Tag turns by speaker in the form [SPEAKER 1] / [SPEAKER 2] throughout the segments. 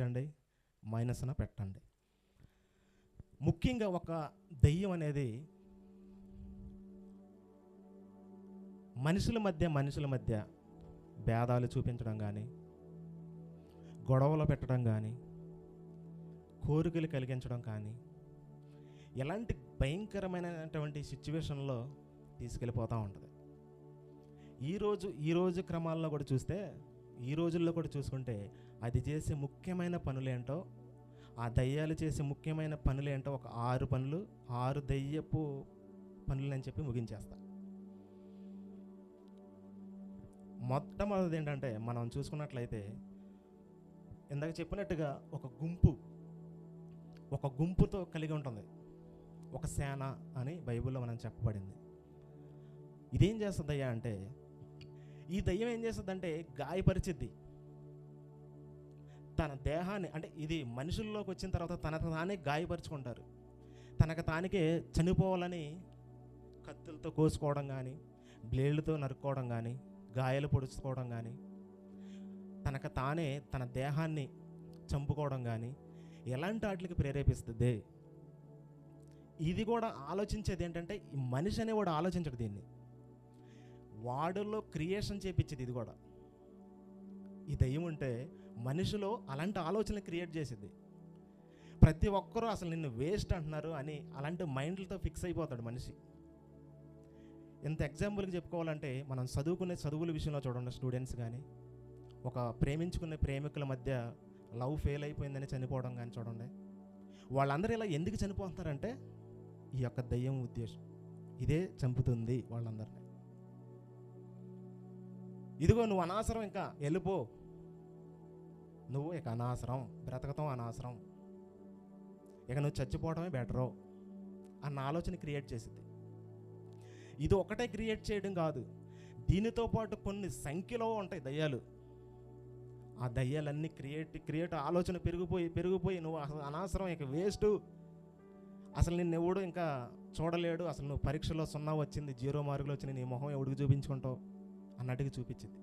[SPEAKER 1] చండి మైనస్న పెట్టండి. ముఖ్యంగా ఒక దెయ్యం అనేది మనుషుల మధ్య మనుషుల మధ్య భేదాలు చూపించడం కానీ గొడవలు పెట్టడం కానీ కోరికలు కలిగించడం కానీ ఎలాంటి భయంకరమైనటువంటి సిచ్యువేషన్లో తీసుకెళ్ళిపోతూ ఉంటుంది. ఈరోజు ఈరోజు క్రమాల్లో కూడా చూస్తే ఈ రోజుల్లో కూడా చూసుకుంటే అది చేసే ముఖ్యమైన పనులేంటో ఆ దయ్యాలు చేసే ముఖ్యమైన పనులేంటో ఒక ఆరు పనులు ఆరు దయ్యపు పనులు అని చెప్పి ముగించేస్తా. మొట్టమొదటిది ఏంటంటే మనం చూసుకున్నట్లయితే ఇందాక చెప్పినట్టుగా ఒక గుంపు ఒక గుంపుతో కలిగి ఉంటుంది. ఒక సేన అని బైబిల్లో మనం చెప్పబడింది. ఇదేం చేస్తుందయ్యా అంటే ఈ దయ్యం ఏం చేస్తుందంటే గాయపరిచిద్ది. తన దేహాన్ని అంటే ఇది మనుషుల్లోకి వచ్చిన తర్వాత తనకు తానే గాయపరుచుకుంటారు. తనకు తానికే చనిపోవాలని కత్తులతో కోసుకోవడం కానీ బ్లేడ్లతో నరుక్కోవడం కానీ గాయాలు పొడుచుకోవడం కానీ తనకు తానే తన దేహాన్ని చంపుకోవడం కానీ ఎలాంటి వాటికి ప్రేరేపిస్తుంది? ఇది కూడా ఆలోచించేది ఏంటంటే ఈ మనిషి అనేవాడు ఆలోచించడు దీన్ని. వాడులో క్రియేషన్ చేపించేది ఇది కూడా. ఈ దయ్యం ఉంటే మనిషిలో అలాంటి ఆలోచనలు క్రియేట్ చేసింది. ప్రతి ఒక్కరూ అసలు నిన్ను వేస్ట్ అంటున్నారు అని అలాంటి మైండ్లతో ఫిక్స్ అయిపోతాడు మనిషి. ఇంత ఎగ్జాంపుల్కి చెప్పుకోవాలంటే మనం చదువుకునే చదువుల విషయంలో చూడండి స్టూడెంట్స్ కానీ ఒక ప్రేమించుకునే ప్రేమికుల మధ్య లవ్ ఫెయిల్ అయిపోయిందని చనిపోవడం కానీ చూడండి. వాళ్ళందరూ ఇలా ఎందుకు చనిపోతున్నారంటే ఈ యొక్క దయ్యం ఉద్దేశం. ఇదే చంపుతుంది వాళ్ళందరినీ. ఇదిగో నువ్వు అనవసరం ఇంకా వెళ్ళిపో. నువ్వు ఇక అనవసరం బ్రతకటం అనవసరం ఇక నువ్వు చచ్చిపోవడమే బెటరు అన్న ఆలోచన క్రియేట్ చేసింది ఇది ఒకటే క్రియేట్ చేయడం కాదు. దీనితో పాటు కొన్ని సంఖ్యలో ఉంటాయి దయ్యాలు. ఆ దయ్యాలన్నీ క్రియేట్ క్రియేట్ ఆలోచన పెరిగిపోయి పెరిగిపోయి నువ్వు అసలు అనవసరం ఇక వేస్ట్ అసలు నిన్ను ఎవడు ఇంకా చూడలేడు. అసలు నువ్వు పరీక్షలో సున్నా వచ్చింది జీరో మార్కులు వచ్చింది నీ మొహం ఎవడికి చూపించుకుంటావు? అన్నట్టుగా చూపించింది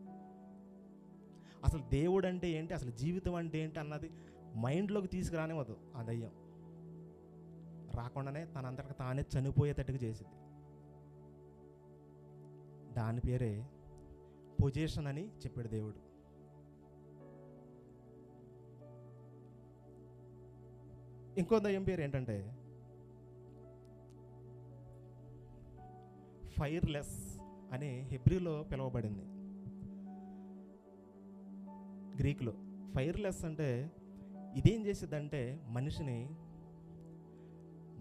[SPEAKER 1] అసలు దేవుడు అంటే ఏంటి? అసలు జీవితం అంటే ఏంటి అన్నది మైండ్లోకి తీసుకురానివ్వదు ఆ దయ్యం. రాకుండానే తనంతటికి తానే చనిపోయేటట్టుగా చేసింది. దాని పేరే పొజిషన్ అని చెప్పాడు దేవుడు. ఇంకో దయ్యం పేరు ఏంటంటే ఫైర్లెస్ అని హెబ్రిలో పిలువబడింది. గ్రీకులో. ఫైర్లెస్ అంటే ఇదేం చేసిద్దంటే మనిషిని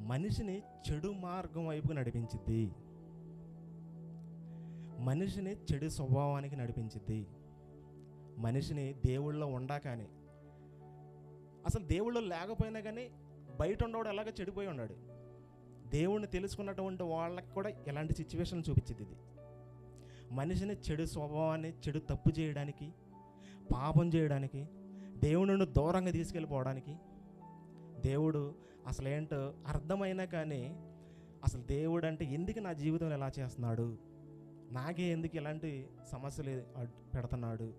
[SPEAKER 1] మనిషిని చెడు మార్గం వైపు నడిపించిద్ది. మనిషిని చెడు స్వభావానికి నడిపించిద్ది. మనిషిని దేవుళ్ళో ఉండాకని అసలు దేవుళ్ళు లేకపోయినా కానీ బయట ఉండవాడు ఎలాగ చెడిపోయి ఉన్నాడు. దేవుణ్ణి తెలుసుకున్నటువంటి వాళ్ళకి కూడా ఎలాంటి సిచ్యువేషన్ చూపించింది ఇది. మనిషిని చెడు స్వభావాన్ని చెడు తప్పు చేయడానికి పాపం చేయడానికి దేవుడి నుండి దూరంగా తీసుకెళ్ళిపోవడానికి దేవుడు అసలు ఏంటో అర్థమైనా కానీ అసలు దేవుడు అంటే ఎందుకు నా జీవితం ఎలా చేస్తున్నాడు? నాకే ఎందుకు ఇలాంటి సమస్యలు పెడుతున్నాడు?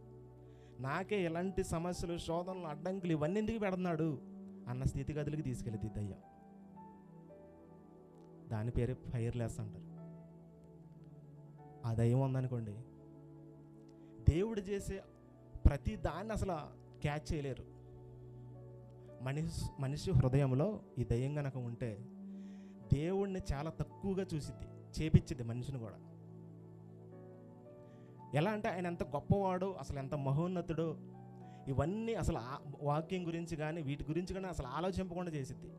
[SPEAKER 1] నాకే ఎలాంటి సమస్యలు శోధనలు అడ్డంకులు ఇవన్నీ ఎందుకు పెడుతున్నాడు? అన్న స్థితిగతులకి తీసుకెళ్ళింది దయ్యం దాని పేరు ఫైర్లెస్ అంటారు. ఆ దయ్యం ఉందనుకోండి దేవుడు చేసే ప్రతి దాన్ని అసలు క్యాచ్ చేయలేరు. మనిషి మనిషి హృదయంలో ఈ దయ్యం గనక ఉంటే దేవుణ్ణి చాలా తక్కువగా చూసిద్ది చేపిచ్చిద్ది మనిషిని కూడా. ఎలా అంటే ఆయన ఎంత గొప్పవాడు అసలు ఎంత మహోన్నతుడు ఇవన్నీ అసలు ఆ వాక్యం గురించి కానీ వీటి గురించి కానీ అసలు ఆలోచింపకుండా చేసిద్ది.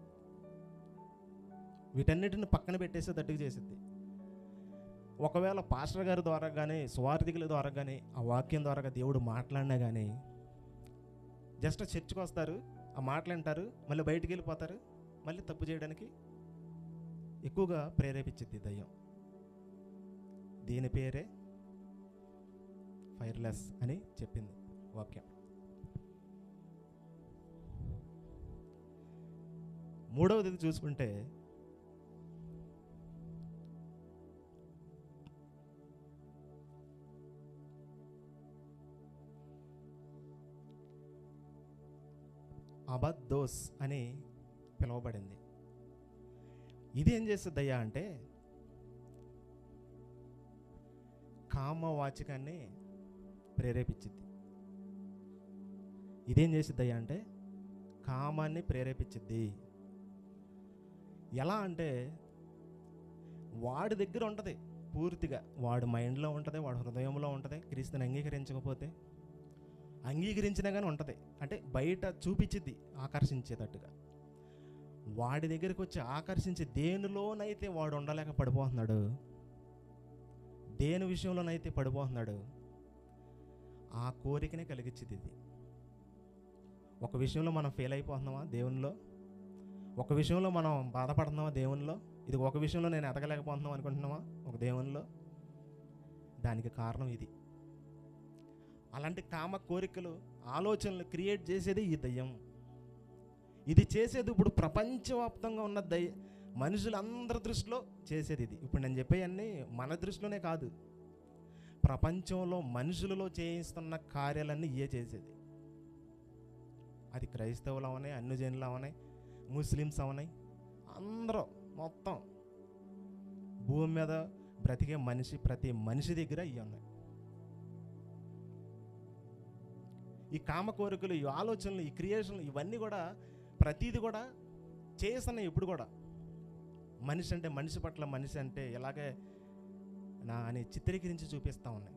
[SPEAKER 1] వీటన్నిటిని పక్కన పెట్టేసేటట్టుగా చేసిద్ది. ఒకవేళ పాస్టర్ గారి ద్వారా కానీ స్వార్థికుల ద్వారా కానీ ఆ వాక్యం ద్వారా దేవుడు మాట్లాడినా కానీ జస్ట్ చర్చ్కి వస్తారు ఆ మాట్లాంటారు మళ్ళీ బయటికి వెళ్ళిపోతారు మళ్ళీ తప్పు చేయడానికి ఎక్కువగా ప్రేరేపించింది దయ్యం. దీని పేరే ఫైర్లెస్ అని చెప్పింది వాక్యం. మూడవది చూసుకుంటే అబద్దోస్ అని పిలువబడింది. ఇది ఏం చేస్తుంది అయ్యా అంటే కామవాచకాన్ని ప్రేరేపించింది ఇదేం చేసిద్దయ్యా అంటే కామాన్ని ప్రేరేపించిద్ది. ఎలా అంటే వాడి దగ్గర ఉంటుంది పూర్తిగా. వాడి మైండ్లో ఉంటుంది వాడి హృదయంలో ఉంటుంది క్రీస్తుని అంగీకరించకపోతే. అంగీకరించినా కానీ ఉంటుంది. అంటే బయట చూపించిద్ది ఆకర్షించేటట్టుగా. వాడి దగ్గరికి వచ్చి ఆకర్షించి దేనిలోనైతే వాడు ఉండలేక పడిపోతున్నాడు దేని విషయంలోనైతే పడిపోతున్నాడు ఆ కోరికనే కలిగించింది ఇది. ఒక విషయంలో మనం ఫెయిల్ అయిపోతున్నామా దేవునిలో? ఒక విషయంలో మనం బాధపడుతున్నామా దేవునిలో? ఇది ఒక విషయంలో నేను ఎదగలేకపోతున్నాం అనుకుంటున్నామా ఒక దేవునిలో? దానికి కారణం ఇది. అలాంటి కామ కోరికలు ఆలోచనలు క్రియేట్ చేసేది ఈ దయ్యం. ఇది చేసేది ఇప్పుడు ప్రపంచవ్యాప్తంగా ఉన్న దయ మనుషులందరి దృష్టిలో చేసేది ఇది. ఇప్పుడు నేను చెప్పేవన్నీ మన దృష్టిలోనే కాదు. ప్రపంచంలో మనుషులలో చేయిస్తున్న కార్యాలన్నీ ఇయే చేసేది. అది క్రైస్తవులు అవనాయి అన్ని జనులు అవనాయి ముస్లిమ్స్ అవనాయి అందరూ మొత్తం భూమి మీద బ్రతికే మనిషి ప్రతి మనిషి దగ్గర ఇవి ఉన్నాయి ఈ కామ కోరికలు ఈ ఆలోచనలు ఈ క్రియేషన్లు ఇవన్నీ కూడా ప్రతీది కూడా చేస్తున్నాయి ఇప్పుడు కూడా. మనిషి అంటే మనిషి పట్ల మనిషి అంటే ఇలాగే నా అని చిత్రీకరించి చూపిస్తూ ఉన్నాయి.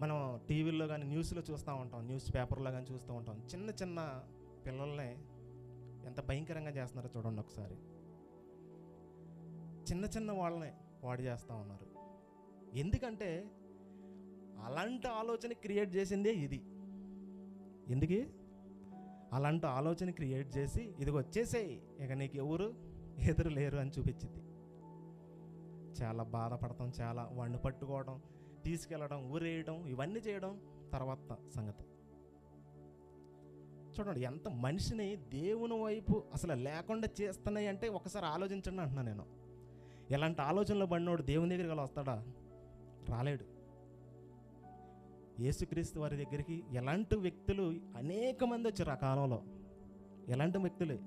[SPEAKER 1] మనం టీవీల్లో కానీ న్యూస్లో చూస్తూ ఉంటాం న్యూస్ పేపర్లో కానీ చూస్తూ ఉంటాం. చిన్న చిన్న పిల్లల్ని ఎంత భయంకరంగా చేస్తున్నారో చూడండి ఒకసారి. చిన్న చిన్న వాళ్ళని వాడి చేస్తూ ఉన్నారు. ఎందుకంటే అలాంటి ఆలోచన క్రియేట్ చేసిందే ఇది. ఎందుకు? అలాంటి ఆలోచన క్రియేట్ చేసి ఇది వచ్చేసేయి ఇక నీకు ఎవరు ఎదురు లేరు అని చూపించింది. చాలా బాధపడటం చాలా వాడిని పట్టుకోవడం తీసుకెళ్ళడం ఊరేయడం ఇవన్నీ చేయడం తర్వాత సంగతి. చూడండి ఎంత మనిషిని దేవుని వైపు అసలు లేకుండా చేస్తున్నాయి అంటే ఒకసారి ఆలోచించండి అంటున్నాను నేను. ఇలాంటి ఆలోచనలో పడినోడు దేవుని దగ్గరికి వస్తాడా? రాలేడు. యేసుక్రీస్తు వారి దగ్గరికి ఎలాంటి వ్యక్తులు అనేక మంది వచ్చారు ఆ కాలంలో. ఎలాంటి వ్యక్తులే?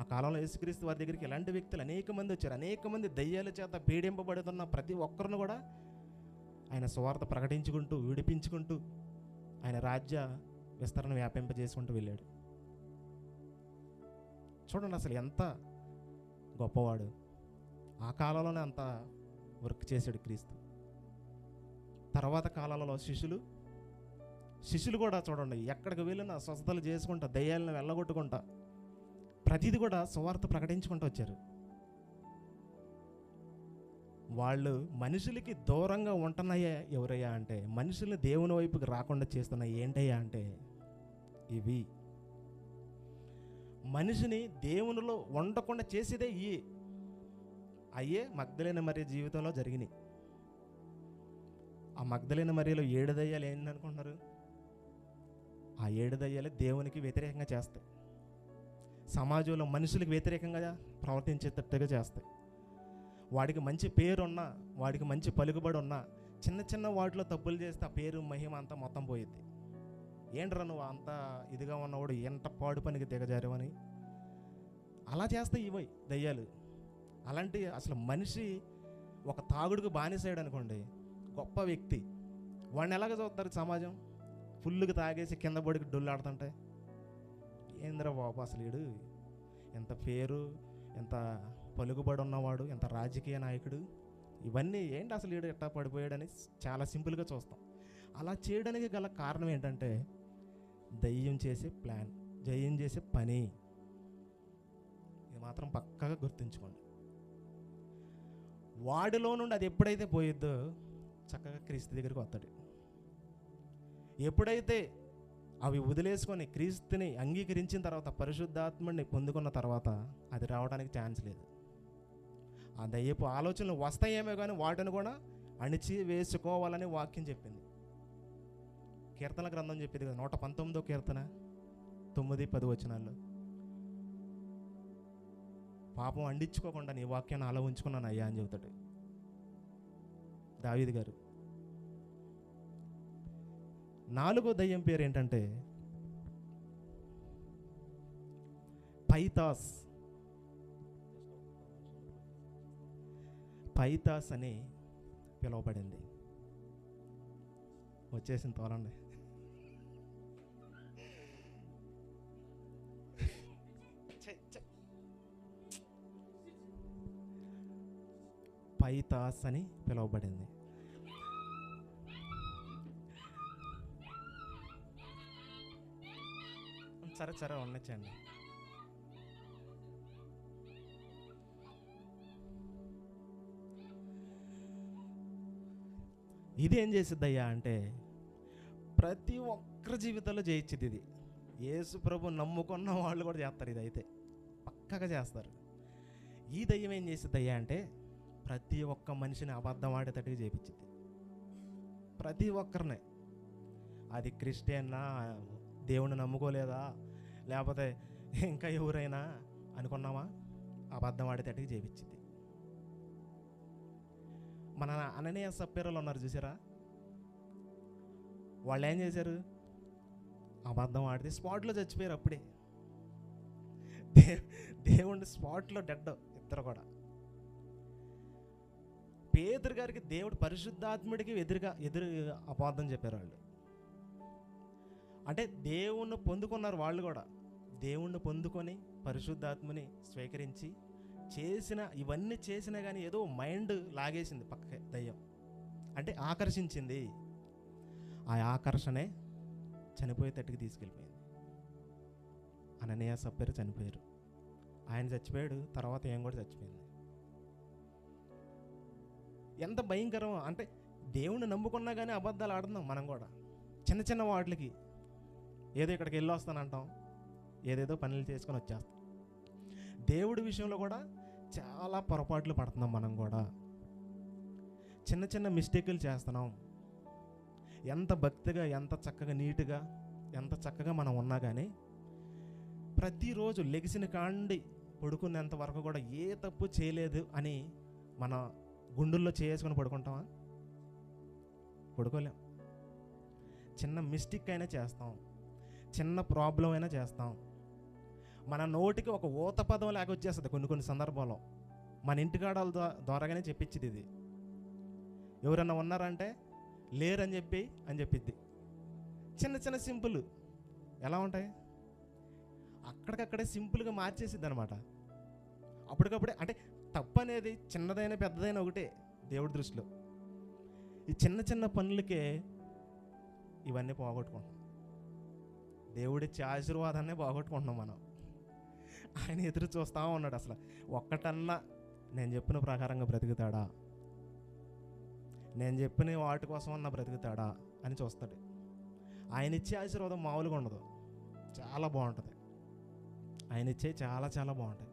[SPEAKER 1] ఆ కాలంలో యేసుక్రీస్తు వారి దగ్గరికి ఎలాంటి వ్యక్తులు అనేక మంది వచ్చారు. అనేక మంది దయ్యాల చేత పీడింపబడుతున్న ప్రతి ఒక్కరిని కూడా ఆయన స్వార్థ ప్రకటించుకుంటూ విడిపించుకుంటూ ఆయన రాజ్య విస్తరణ వ్యాపింపజేసుకుంటూ వెళ్ళాడు. చూడండి అసలు ఎంత గొప్పవాడు. ఆ కాలంలోనే అంత వర్క్ చేశాడు క్రీస్తు. తర్వాత కాలాలలో శిష్యులు శిష్యులు కూడా చూడండి ఎక్కడికి వెళ్ళినా స్వస్థతలు చేసుకుంటా దయ్యాలను వెళ్ళగొట్టుకుంటా ప్రతిది కూడా సువార్త ప్రకటించుకుంటూ వచ్చారు. వాళ్ళు మనుషులకి దూరంగా ఉంటున్నాయా ఎవరయ్యా అంటే మనుషుల్ని దేవుని వైపుకి రాకుండా చేస్తున్నాయి ఏంటయ్యా అంటే ఇవి. మనిషిని దేవునిలో ఉండకుండా చేసేదే ఇవి అయ్యే మగ్ధులైన మరి జీవితంలో జరిగినాయి. ఆ మగ్ధలైన మరియలో ఏడు దయ్యాలు అనుకుంటున్నారు ఆ ఏడు దయ్యాలు దేవునికి వ్యతిరేకంగా చేస్తాయి. సమాజంలో మనుషులకు వ్యతిరేకంగా ప్రవర్తించేటట్టుగా చేస్తాయి. వాడికి మంచి పేరున్నా వాడికి మంచి పలుకుబడి ఉన్నా చిన్న చిన్న వాటిలో తప్పులు చేస్తే ఆ పేరు మహిమ అంతా మొత్తం పోయిద్ది. ఏంట్రా నువ్వు అంత ఇదిగా ఉన్నవాడు ఎంత పాడు పనికి దిగజారేవని అలా చేస్తాయి ఇవి దయ్యాలు. అలాంటి అసలు మనిషి ఒక తాగుడుకు బానిసాడు అనుకోండి గొప్ప వ్యక్తి. వాడిని ఎలాగ చూస్తారు సమాజం? ఫుల్గా తాగేసి కింద పడికి డొల్లాడుతుంటే? ఏంద్రా బాబు అసలు వీడు ఎంత పేరు? ఎంత పలుకుబడి ఉన్నవాడు? ఎంత రాజకీయ నాయకుడు? ఇవన్నీ ఏంటి అసలు వీడు ఎట్టా పడిపోయాడని చాలా సింపుల్గా చూస్తాం. అలా చేయడానికి గల కారణం ఏంటంటే దయ్యం చేసే ప్లాన్ దయ్యం చేసే పని. ఇది మాత్రం పక్కగా గుర్తుంచుకోండి. వాడిలో నుండి అది ఎప్పుడైతే పోయిద్దో చక్కగా క్రీస్తు దగ్గరికి వస్తాడు. ఎప్పుడైతే అవి వదిలేసుకొని క్రీస్తుని అంగీకరించిన తర్వాత పరిశుద్ధాత్మని పొందుకున్న తర్వాత అది రావడానికి ఛాన్స్ లేదు. ఆ దయ్యపు ఆలోచనలు వస్తాయేమో కానీ వాటిని కూడా అణిచి వేసుకోవాలని వాక్యం చెప్పింది. కీర్తన గ్రంథం చెప్పింది కదా నూట పంతొమ్మిదో కీర్తన తొమ్మిది పది వచనాల్లో. పాపం అండించుకోకుండా నీ వాక్యాన్ని అలా ఉంచుకున్నాను అయ్యా అని చెబుతాడు. దావీద్ గారు నాలుగో దయ్యం పేరు ఏంటంటే పైతాస్. పైతాస్ అని పిలువబడింది. వచ్చేసింది తోలండి. పైతాస్ అని పిలువబడింది. సరే సరే ఉండొచ్చండి ఇది ఏం చేసిద్దయ్యా అంటే ప్రతి ఒక్కరి జీవితంలో జయించింది ఇది. యేసు ప్రభు నమ్ముకున్న వాళ్ళు కూడా చేస్తారు ఇది అయితే పక్కగా చేస్తారు. ఈ దయ్యం ఏం చేసిద్దయ్యా అంటే ప్రతి ఒక్క మనిషిని అబద్ధం ఆడేటట్టుగా చేయించింది ప్రతి ఒక్కరిని. అది క్రిస్టియన్నా దేవుణ్ణి నమ్ముకోలేదా? లేకపోతే ఇంకా ఎవరైనా అనుకున్నామా? అబద్ధం ఆడేటట్టుగా చేయించింది మన అననీయ సప్యరలు ఉన్నారు చూసారా? వాళ్ళు ఏం చేశారు? అబద్ధం ఆడితే స్పాట్లో చచ్చిపోయారు అప్పుడే. దే దేవుడిని స్పాట్లో డెడ్ ఇద్దరు కూడా. పేదరు గారికి దేవుడు పరిశుద్ధాత్ముడికి ఎదురుగా ఎదురు అబద్ధం చెప్పారు వాళ్ళు అంటే దేవుణ్ణి పొందుకున్నారు వాళ్ళు కూడా. దేవుణ్ణి పొందుకొని పరిశుద్ధాత్మని స్వీకరించి చేసిన ఇవన్నీ చేసినా కానీ ఏదో మైండ్ లాగేసింది పక్క దయ్యం. అంటే ఆకర్షించింది. ఆ ఆకర్షణే చనిపోయేటట్టుకు తీసుకెళ్ళిపోయింది. అననీయ సప్పేరు చనిపోయారు. ఆయన చచ్చిపోయాడు తర్వాత ఏం కూడా చచ్చిపోయింది. ఎంత భయంకరం అంటే దేవుణ్ణి నమ్ముకున్నా కానీ అబద్ధాలు ఆడుతున్నాం మనం కూడా. చిన్న చిన్న వాటికి ఏదో ఇక్కడికి వెళ్ళి వస్తానంటాం ఏదేదో పనులు చేసుకొని వచ్చేస్తాం. దేవుడి విషయంలో కూడా చాలా పొరపాట్లు పడుతున్నాం మనం కూడా. చిన్న చిన్న మిస్టేకులు చేస్తున్నాం. ఎంత భక్తిగా ఎంత చక్కగా నీట్గా ఎంత చక్కగా మనం ఉన్నా కానీ ప్రతిరోజు లెగిసిన కాండి పడుకునేంత వరకు కూడా ఏ తప్పు చేయలేదు అని మన గుండెల్లో చేసుకొని పడుకుంటామా? పడుకోలేం. చిన్న మిస్టేక్ అయినా చేస్తాం. చిన్న ప్రాబ్లం అయినా చేస్తాం. మన నోటికి ఒక ఊత పదం లేక వచ్చేస్తుంది కొన్ని కొన్ని సందర్భాల్లో. మన ఇంటికాడల ద్వారాగానే చెప్పించింది ఇది. ఎవరన్నా ఉన్నారంటే లేరని చెప్పి అని చెప్పిద్ది. చిన్న చిన్న సింపుల్. ఎలా ఉంటాయి? అక్కడికక్కడే సింపుల్గా మార్చేసిద్ది అనమాట అప్పటికప్పుడే అంటే తప్పు అనేది చిన్నదైన పెద్దదైన ఒకటే దేవుడి దృష్టిలో. ఈ చిన్న చిన్న పనులకే ఇవన్నీ పోగొట్టుకుంటాం దేవుడిచ్చే ఆశీర్వాదాన్ని పోగొట్టుకుంటున్నాం మనం. ఆయన ఎదురు చూస్తా ఉన్నాడు అసలు. ఒక్కటన్నా నేను చెప్పిన ప్రకారంగా బ్రతుకుతాడా? నేను చెప్పిన వాటి కోసం అన్న బ్రతుకుతాడా అని చూస్తాడు. ఆయన ఇచ్చే ఆశీర్వాదం మామూలుగా ఉండదు. చాలా బాగుంటుంది. ఆయన ఇచ్చే చాలా చాలా బాగుంటాయి.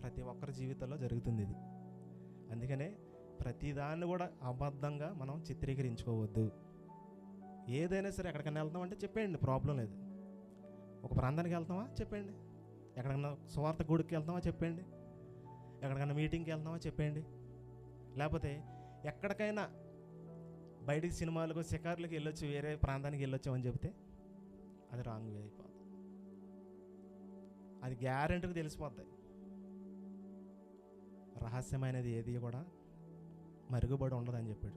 [SPEAKER 1] ప్రతి ఒక్కరి జీవితంలో జరుగుతుంది ఇది. అందుకనే ప్రతిదాన్ని కూడా అబద్ధంగా మనం చిత్రీకరించుకోవద్దు. ఏదైనా సరే ఎక్కడికైనా వెళ్తామంటే చెప్పేయండి ప్రాబ్లం లేదు. ఒక ప్రాంతానికి వెళ్తామా? చెప్పండి ఎక్కడికైనా సువార్త గుడికి వెళ్తామా? చెప్పండి ఎక్కడికైనా మీటింగ్కి వెళ్తామా? చెప్పండి లేకపోతే ఎక్కడికైనా బయటికి సినిమాలకు షికార్లకు వెళ్ళొచ్చు వేరే ప్రాంతానికి వెళ్ళొచ్చు అని చెప్తే అది రాంగ్ వే అయిపోతుంది అది గ్యారంటీకి తెలిసిపోద్ది. రహస్యమైనది ఏది కూడా మరుగుబడి ఉండదని చెప్పాడు.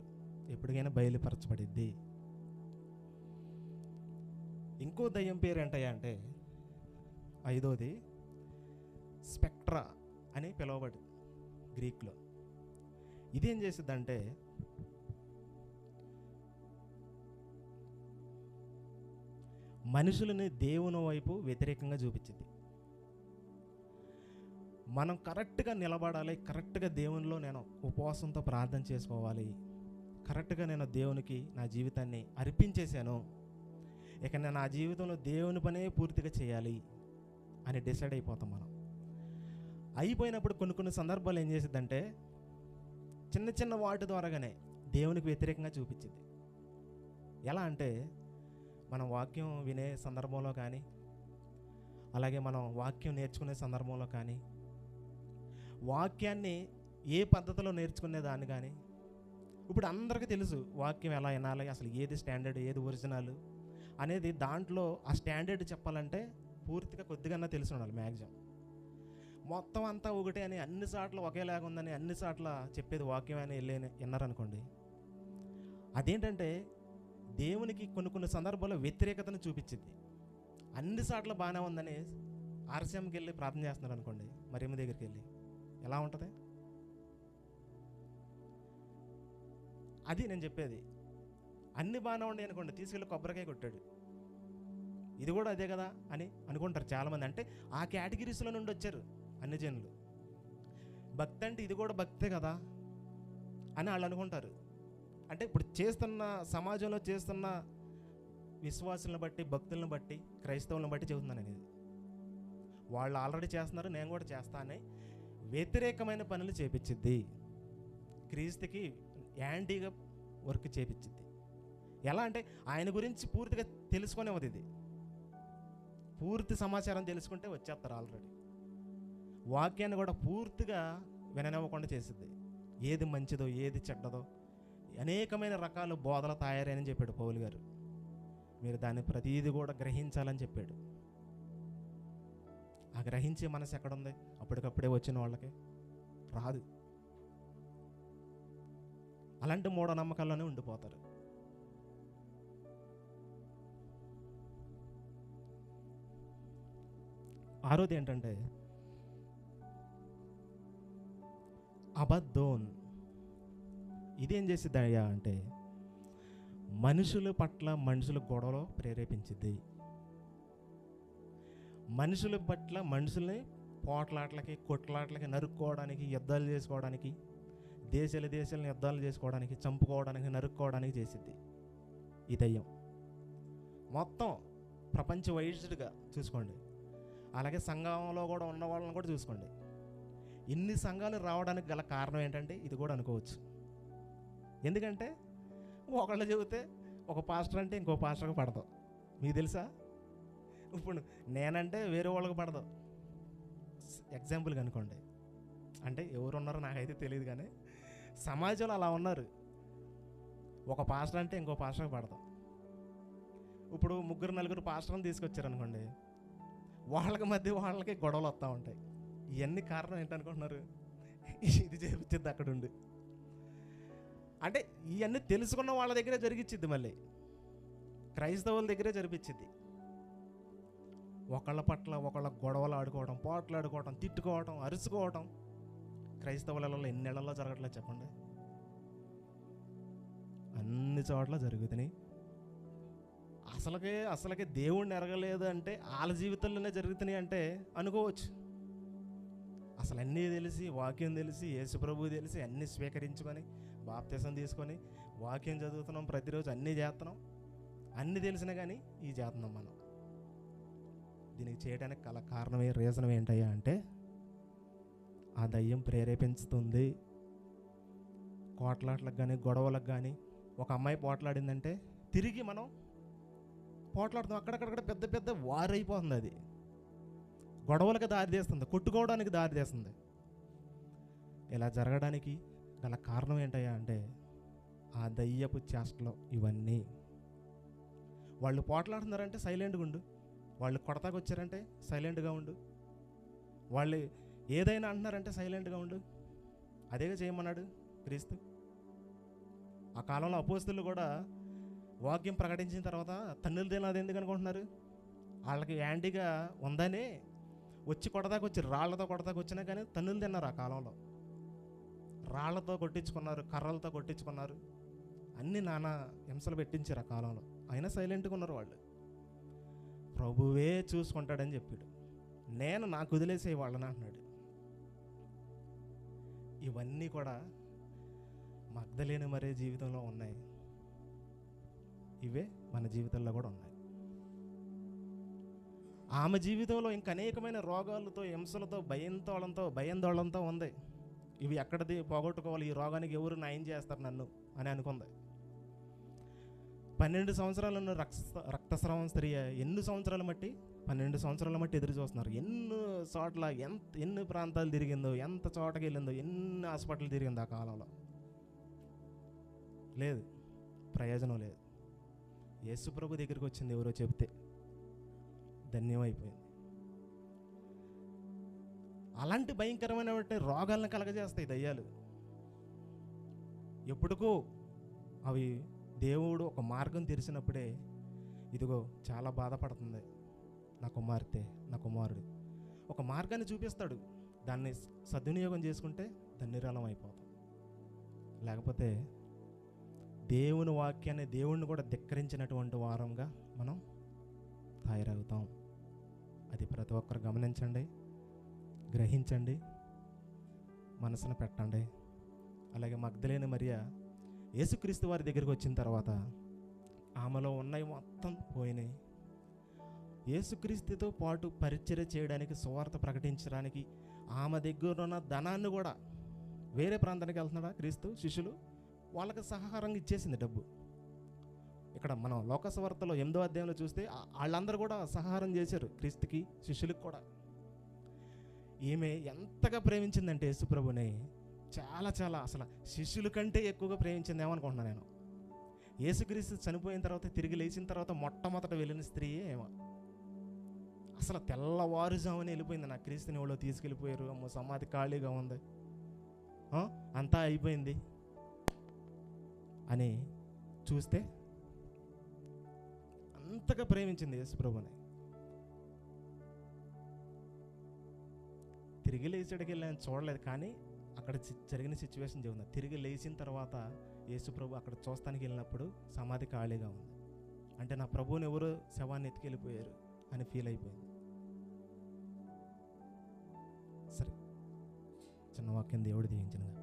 [SPEAKER 1] ఎప్పటికైనా బయలుపరచబడిద్ది. ఇంకో దయ్యం పేరు ఏంటయ్యా అంటే ఐదోది స్పెక్ట్రా అని పిలువబడి గ్రీక్లో. ఇదేం చేసిద్దంటే మనుషులని దేవుని వైపు వ్యతిరేకంగా చూపించింది. మనం కరెక్ట్గా నిలబడాలి కరెక్ట్గా దేవునిలో నేను ఉపవాసంతో ప్రార్థన చేసుకోవాలి కరెక్ట్గా నేను దేవునికి నా జీవితాన్ని అర్పించేశాను ఇక నేను నా జీవితంలో దేవుని పనే పూర్తిగా చేయాలి అని డిసైడ్ అయిపోతాం మనం. అయిపోయినప్పుడు కొన్ని కొన్ని సందర్భాలు ఏం చేసిద్దంటే చిన్న చిన్న వాటి ద్వారాగానే దేవునికి వ్యతిరేకంగా చూపించింది. ఎలా అంటే మనం వాక్యం వినే సందర్భంలో కానీ అలాగే మనం వాక్యం నేర్చుకునే సందర్భంలో కానీ వాక్యాన్ని ఏ పద్ధతిలో నేర్చుకునే దాన్ని కానీ ఇప్పుడు అందరికీ తెలుసు వాక్యం ఎలా వినాలి అసలు ఏది స్టాండర్డ్ ఏది ఒరిజినల్ అనేది దాంట్లో ఆ స్టాండర్డ్ చెప్పాలంటే పూర్తిగా కొద్దిగా తెలిసి ఉండాలి మ్యాక్సిమం. మొత్తం అంతా ఒకటే అని అన్ని చాట్ల ఒకేలాగా ఉందని అన్ని చాట్ల చెప్పేది వాక్యం అని వెళ్ళి విన్నారనుకోండి. అదేంటంటే దేవునికి కొన్ని కొన్ని సందర్భాల్లో వ్యతిరేకతను చూపించింది. అన్ని చాట్ల బాగానే ఉందని ఆర్సీఎంకి వెళ్ళి ప్రార్థన చేస్తున్నారు అనుకోండి మరేమి దగ్గరికి వెళ్ళి. ఎలా ఉంటుంది? అది నేను చెప్పేది. అన్ని బాగానే ఉన్నాయి అనుకోండి తీసుకెళ్ళి కొబ్బరికాయ కొట్టాడు. ఇది కూడా అదే కదా అని అనుకుంటారు చాలామంది. అంటే ఆ కేటగిరీస్లో నుండి వచ్చారు అన్ని జనులు. భక్తి అంటే ఇది కూడా భక్తే కదా అని వాళ్ళు అనుకుంటారు. అంటే ఇప్పుడు చేస్తున్న సమాజంలో చేస్తున్న విశ్వాసులను బట్టి భక్తులను బట్టి క్రైస్తవులను బట్టి చెబుతున్నాను అనేది వాళ్ళు ఆల్రెడీ చేస్తున్నారు నేను కూడా చేస్తానే. వ్యతిరేకమైన పనులు చేపించిద్ది. క్రీస్తుకి యాంటీగా వర్క్ చేపించిద్ది. ఎలా అంటే ఆయన గురించి పూర్తిగా తెలుసుకునేది ఇది. పూర్తి సమాచారం తెలుసుకుంటే వచ్చేస్తారు ఆల్రెడీ. వాక్యాన్ని కూడా పూర్తిగా విననివ్వకుండా చేసిద్ది ఏది మంచిదో ఏది చెడ్డదో అనేకమైన రకాల బోధలు తయారని చెప్పాడు పౌలు గారు. మీరు దాన్ని ప్రతీది కూడా గ్రహించాలని చెప్పాడు. ఆ గ్రహించే మనసు ఎక్కడుంది? అప్పటికప్పుడే వచ్చిన వాళ్ళకి రాదు. అలాంటి మూఢనమ్మకాల్లోనే ఉండిపోతారు. ఆరోది ఏంటంటే అబద్ధోన్. ఇదేం చేసిద్ది అయ్యా అంటే మనుషుల పట్ల మనుషుల గొడవలో ప్రేరేపించిద్ది. మనుషుల పట్ల మనుషుల్ని పోట్లాట్లకి కొట్లాట్లకి నరుక్కోవడానికి యుద్ధాలు చేసుకోవడానికి దేశాల దేశాలను యుద్ధాలు చేసుకోవడానికి చంపుకోవడానికి నరుక్కోవడానికి చేసిద్ది ఈ దయ్యం. మొత్తం ప్రపంచ వైద్యుడిగా చూసుకోండి. అలాగే సంఘంలో కూడా ఉన్న వాళ్ళని కూడా చూసుకోండి. ఇన్ని సంఘాలు రావడానికి గల కారణం ఏంటంటే ఇది కూడా అనుకోవచ్చు. ఎందుకంటే ఒకళ్ళు చెబితే ఒక పాస్టర్ అంటే ఇంకో పాస్టర్కి పడదు. మీకు తెలుసా? ఇప్పుడు నేనంటే వేరే వాళ్ళకి పడదు. ఎగ్జాంపుల్గా అనుకోండి. అంటే ఎవరు ఉన్నారో నాకైతే తెలియదు కానీ సమాజంలో అలా ఉన్నారు. ఒక పాస్టర్ అంటే ఇంకో పాస్టర్కి పడదు. ఇప్పుడు ముగ్గురు నలుగురు పాస్టర్ని తీసుకొచ్చారు అనుకోండి వాళ్ళకి మధ్య వాళ్ళకి గొడవలు వస్తూ ఉంటాయి. ఇవన్నీ కారణం ఏంటనుకుంటున్నారు? ఇది చేపించింది అక్కడ ఉండి. అంటే ఇవన్నీ తెలుసుకున్న వాళ్ళ దగ్గరే జరిగిచ్చిద్ది మళ్ళీ. క్రైస్తవుల దగ్గరే జరిపించిద్ది ఒకళ్ళ పట్ల ఒకళ్ళ గొడవలు ఆడుకోవడం పోట్లాడుకోవడం తిట్టుకోవడం అరుచుకోవడం క్రైస్తవులలో ఎన్నేళ్ళలో జరగట్లేదు చెప్పండి. అన్ని చోట్ల జరుగుతున్నాయి. అసలుకే అసలుకే దేవుణ్ణి ఎరగలేదు అంటే వాళ్ళ జీవితంలోనే జరుగుతున్నాయి అంటే అనుకోవచ్చు. అసలు అన్నీ తెలిసి వాక్యం తెలిసి యేసుప్రభు తెలిసి అన్నీ స్వీకరించుకొని బాప్తీసం తీసుకొని వాక్యం చదువుతున్నాం ప్రతిరోజు అన్నీ చేస్తున్నాం. అన్నీ తెలిసినా కానీ ఈ చేస్తున్నాం మనం. దీనికి చేయడానికి కల కారణమే రీజన్ ఏంటయ్యా అంటే ఆ దయ్యం ప్రేరేపించుతుంది. కోట్లాట్లకు కానీ గొడవలకు కానీ ఒక అమ్మాయి పోట్లాడిందంటే తిరిగి మనం పోట్లాడుతాం. అక్కడక్కడక్కడ పెద్ద పెద్ద వారైపోతుంది అది. గొడవలకు దారి తీస్తుంది. కొట్టుకోవడానికి దారి తీస్తుంది. ఇలా జరగడానికి గల కారణం ఏంటయ్యా అంటే ఆ దయ్యపు చేష్టలు ఇవన్నీ. వాళ్ళు పోట్లాడుతున్నారంటే సైలెంట్గా ఉండు. వాళ్ళు కొడతాకు వచ్చారంటే సైలెంట్గా ఉండు. వాళ్ళు ఏదైనా అంటున్నారంటే సైలెంట్గా ఉండు. అదేగా చేయమన్నాడు క్రీస్తు. ఆ కాలంలో అపోస్తులు కూడా వాక్యం ప్రకటించిన తర్వాత తన్నులు తినది ఎందుకు అనుకుంటున్నారు? వాళ్ళకి యాంటీగా ఉందని వచ్చి కొడదాకు వచ్చి రాళ్ళతో కొడదాకు వచ్చినా కానీ తన్నులు తిన్నారు ఆ కాలంలో. రాళ్ళతో కొట్టించుకున్నారు కర్రలతో కొట్టించుకున్నారు. అన్ని నానా హింసలు పెట్టించారు ఆ కాలంలో. అయినా సైలెంట్గా ఉన్నారు వాళ్ళు. ప్రభువే చూసుకుంటాడని చెప్పాడు. నేను నాకు వదిలేసే వాళ్ళని అంటున్నాడు. ఇవన్నీ కూడా మగ్ధలేని మరే జీవితంలో ఉన్నాయి. ఇవే మన జీవితంలో కూడా ఉన్నాయి. ఆమె జీవితంలో ఇంకా అనేకమైన రోగాలతో హింసలతో భయంతోళంతో భయందోళంతో ఉంది. ఇవి ఎక్కడిది పోగొట్టుకోవాలి? ఈ రోగానికి ఎవరు నయం చేస్తారు నన్ను? అని అనుకుంది. పన్నెండు సంవత్సరాలను రక్త రక్తస్రావం స్త్రీ ఎన్ని సంవత్సరాలు మట్టి? పన్నెండు సంవత్సరాల మట్టి ఎదురు చూస్తున్నారు. ఎన్ని చోట్ల ఎంత ఎన్ని ప్రాంతాలు తిరిగిందో ఎంత చోటకి వెళ్ళిందో ఎన్ని హాస్పిటల్ తిరిగిందో ఆ కాలంలో. లేదు. ప్రయోజనం లేదు. యేసుప్రభు దగ్గరికి వచ్చింది ఎవరో చెబితే ధన్యమైపోయింది. అలాంటి భయంకరమైన రోగాలను కలగజేస్తాయి దయ్యాలు. ఎప్పుడుకో అవి దేవుడు ఒక మార్గం తెరిచినప్పుడే ఇదిగో చాలా బాధపడుతుంది. నా కుమార్తె నా కుమారుడు. ఒక మార్గాన్ని చూపిస్తాడు. దాన్ని సద్వినియోగం చేసుకుంటే దాన్ని నిరాళం అయిపోతాం. లేకపోతే దేవుని వాక్యాన్ని దేవుణ్ణి కూడా ధిక్కరించినటువంటి వారంగా మనం తయారవుతాం. అది ప్రతి ఒక్కరు గమనించండి గ్రహించండి మనసును పెట్టండి. అలాగే మగ్ధలేని మరియా యేసుక్రీస్తు వారి దగ్గరికి వచ్చిన తర్వాత ఆమెలో ఉన్నవి మొత్తం పోయినాయి. యేసుక్రీస్తుతో పాటు పరిచర్య చేయడానికి సువార్త ప్రకటించడానికి ఆమె దగ్గర ఉన్న ధనాన్ని కూడా వేరే ప్రాంతానికి వెళ్తున్నాడా క్రీస్తు శిష్యులు? వాళ్ళకి సహకారంగా ఇచ్చేసింది డబ్బు. ఇక్కడ మనం లోకసవార్తలో ఎనిమిదో అధ్యాయంలో చూస్తే వాళ్ళందరూ కూడా సహకారం చేశారు క్రీస్తుకి శిష్యులకు కూడా. ఈమె ఎంతగా ప్రేమించిందంటే యేసుప్రభుని చాలా చాలా అసలు శిష్యుల కంటే ఎక్కువగా ప్రేమించింది ఏమనుకుంటున్నాను నేను. యేసుక్రీస్తు చనిపోయిన తర్వాత తిరిగి లేచిన తర్వాత మొట్టమొదట వెళ్ళిన స్త్రీయే ఏమో. అసలు తెల్లవారుజామునే వెళ్ళిపోయింది నా క్రీస్తుని ఎవడో తీసుకెళ్ళిపోయారు. అమ్మో సమాధి ఖాళీగా ఉంది. అంతా అయిపోయింది. అని చూస్తే అంతగా ప్రేమించింది యేసుప్రభుని. తిరిగి లేచడికి వెళ్ళాను చూడలేదు కానీ అక్కడ జరిగిన సిచ్యువేషన్ చెబుతుంది తిరిగి లేచిన తర్వాత యేసుప్రభు అక్కడ చూస్తానికి వెళ్ళినప్పుడు సమాధి ఖాళీగా ఉంది. అంటే నా ప్రభువుని ఎవరు శవాన్ని ఎత్తుకెళ్ళిపోయారు అని ఫీల్ అయిపోయింది. సరే చిన్న వాక్యం దేవుడు దీవించినగా.